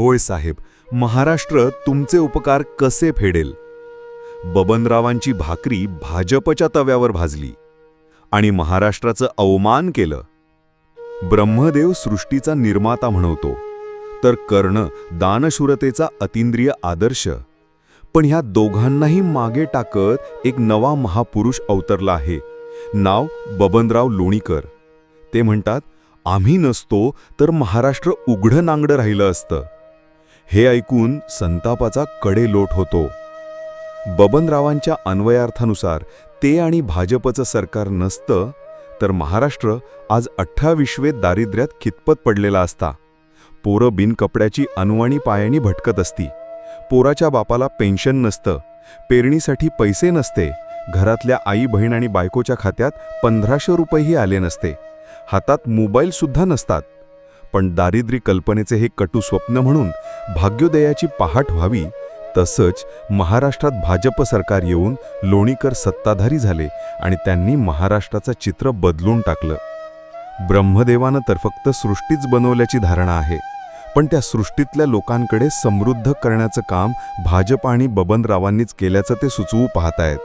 होय साहेब महाराष्ट्र तुमचे उपकार कसे फेडेल? बबनरावांची भाकरी भाजपच्या तव्यावर भाजली आणि महाराष्ट्राचं अवमान केलं. ब्रह्मदेव सृष्टीचा निर्माता म्हणवतो तर कर्ण दानशूरतेचा अतिंद्रिय आदर्श. पण ह्या दोघांनाही मागे टाकत एक नवा महापुरुष अवतरला आहे नाव बबनराव लोणीकर. ते म्हणतात आम्ही नसतो तर महाराष्ट्र उघडं नांगडं राहिलं असतं. हे ऐकून संतापाचा कडे लोट होतो. बबनरावांच्या अन्वयार्थानुसार ते आणि भाजपचं सरकार नसतं तर महाराष्ट्र आज अठ्ठाविश्वे दारिद्र्यात खितपत पडलेला असता. पोरं बिनकपड्याची अनवाणी पायानी भटकत असती. पोराच्या बापाला पेन्शन नसतं. पेरणीसाठी पैसे नसते. घरातल्या आई बहीण आणि बायकोच्या खात्यात पंधराशे रुपयेही आले नसते. हातात मोबाईलसुद्धा नसतात. पण दारिद्र्य कल्पनेचे हे कटू स्वप्न म्हणून भाग्योदयाची पहाट व्हावी तसंच महाराष्ट्रात भाजप सरकार येऊन लोणीकर सत्ताधारी झाले आणि त्यांनी महाराष्ट्राचं चित्र बदलून टाकलं. ब्रह्मदेवानं तर फक्त सृष्टीच बनवल्याची धारणा आहे पण त्या सृष्टीतल्या लोकांकडे समृद्ध करण्याचं काम भाजप आणि बबनरावांनीच केल्याचं ते सुचवू पाहतायत.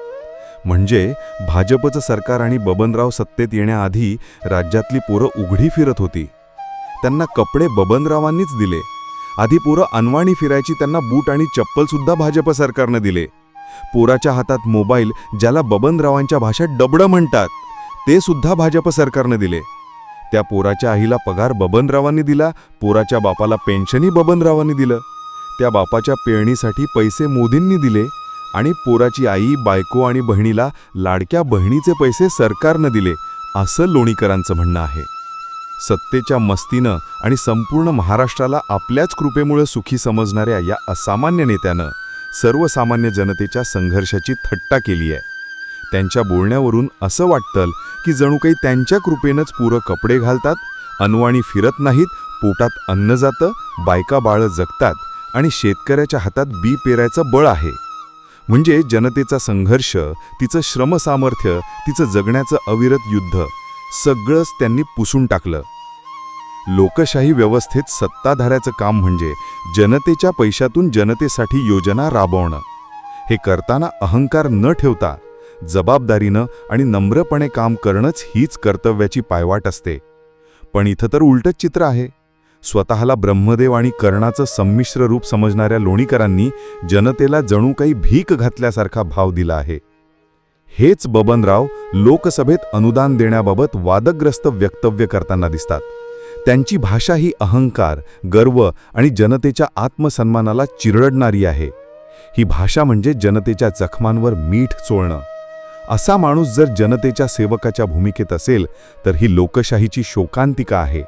म्हणजे भाजपचं सरकार आणि बबनराव सत्तेत येण्याआधी राज्यातली पोरं उघडी फिरत होती. त्यांना कपडे बबनरावांनीच दिले. आधी पोरं अनवाणी फिरायची त्यांना बूट आणि चप्पलसुद्धा भाजप सरकारनं दिले. पोराच्या हातात मोबाईल ज्याला बबनरावांच्या भाषेत डबडं म्हणतात ते सुद्धा भाजप सरकारनं दिले. त्या पोराच्या आईला पगार बबनरावांनी दिला पोराच्या बापाला पेन्शनही बबनरावांनी दिलं. त्या बापाच्या पेरणीसाठी पैसे मोदींनी दिले आणि पोराची आई बायको आणि बहिणीला लाडक्या बहिणीचे पैसे सरकारनं दिले असं लोणीकरांचं म्हणणं आहे. सत्तेच्या मस्तीनं आणि संपूर्ण महाराष्ट्राला आपल्याच कृपेमुळे सुखी समजणाऱ्या या असामान्य नेत्यानं सर्वसामान्य जनतेच्या संघर्षाची थट्टा केली आहे. त्यांच्या बोलण्यावरून असं वाटतं की जणू काही त्यांच्या कृपेनंच पुरं कपडे घालतात अनवाणी फिरत नाहीत पोटात अन्न जातं बायका बाळं जगतात आणि शेतकऱ्याच्या हातात बी पेरायचं बळ आहे. म्हणजे जनतेचा संघर्ष तिचं श्रमसामर्थ्य तिचं जगण्याचं अविरत युद्ध सगळंच त्यांनी पुसून टाकलं. लोकशाही व्यवस्थेत सत्ताधाऱ्याचं काम म्हणजे जनतेच्या पैशातून जनतेसाठी योजना राबवणं. हे करताना अहंकार न ठेवता जबाबदारीनं आणि नम्रपणे काम करणंच हीच कर्तव्याची पायवाट असते. पण इथं तर उलटच चित्र आहे. स्वतःला ब्रह्मदेव आणि कर्णाचं संमिश्र रूप समजणाऱ्या लोणीकरांनी जनतेला जणू काही भीक घातल्यासारखा भाव दिला आहे. हेच बबनराव लोकसभेत अनुदान देण्याबाबत वादग्रस्त वक्तव्य करताना दिसतात. त्यांची भाषा ही अहंकार गर्व आणि जनतेच्या आत्मसन्मानाला चिरडणारी आहे. ही भाषा म्हणजे जनतेच्या जखमांवर मीठ चोळणं. असा माणूस जर जनतेच्या सेवकाच्या भूमिकेत असेल तर ही लोकशाहीची शोकांतिका आहे.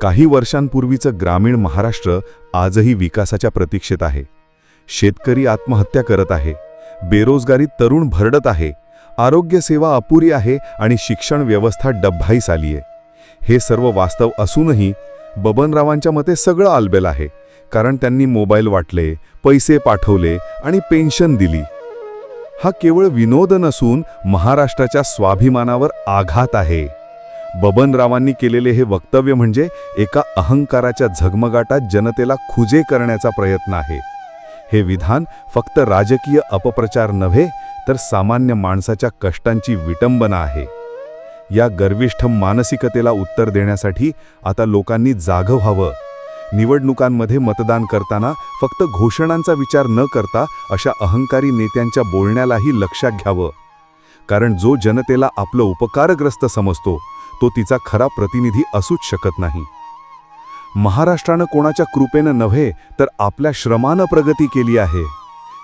काही वर्षांपूर्वीचं ग्रामीण महाराष्ट्र आजही विकासाच्या प्रतीक्षेत आहे. शेतकरी आत्महत्या करत आहे. बेरोजगारी तरुण भरडत आहे आरोग्यसेवा अपुरी आहे आणि शिक्षण व्यवस्था डब्भाईस आली आहे. हे सर्व वास्तव असूनही बबनरावांच्या मते सगळं आलबेल आहे कारण त्यांनी मोबाईल वाटले पैसे पाठवले आणि पेन्शन दिली. हा केवळ विनोद नसून महाराष्ट्राच्या स्वाभिमानावर आघात आहे. बबनरावांनी केलेले हे वक्तव्य म्हणजे एका अहंकाराच्या झगमगाटात जनतेला खुजे करण्याचा प्रयत्न आहे. हे विधान फक्त राजकीय अपप्रचार नव्हे तर सामान्य माणसाच्या कष्टांची विटंबना आहे. या गर्विष्ठ मानसिकतेला उत्तर देण्यासाठी आता लोकांनी जागं व्हावं. निवडणुकांमध्ये मतदान करताना फक्त घोषणांचा विचार न करता अशा अहंकारी नेत्यांच्या बोलण्यालाही लक्षात घ्यावं. कारण जो जनतेला आपलं उपकारग्रस्त समजतो तो तिचा खरा प्रतिनिधी असूच शकत नाही. महाराष्ट्रानं कोणाच्या कृपेनं नव्हे तर आपल्या श्रमानं प्रगती केली आहे.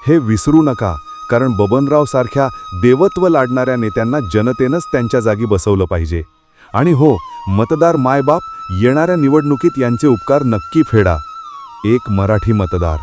हे विसरू नका कारण बबनराव सारख्या देवत्व लाडणाऱ्या नेत्यांना जनतेनंच त्यांच्या जागी बसवलं पाहिजे. आणि हो मतदार मायबाप येणाऱ्या निवडणुकीत यांचे उपकार नक्की फेडा. एक मराठी मतदार.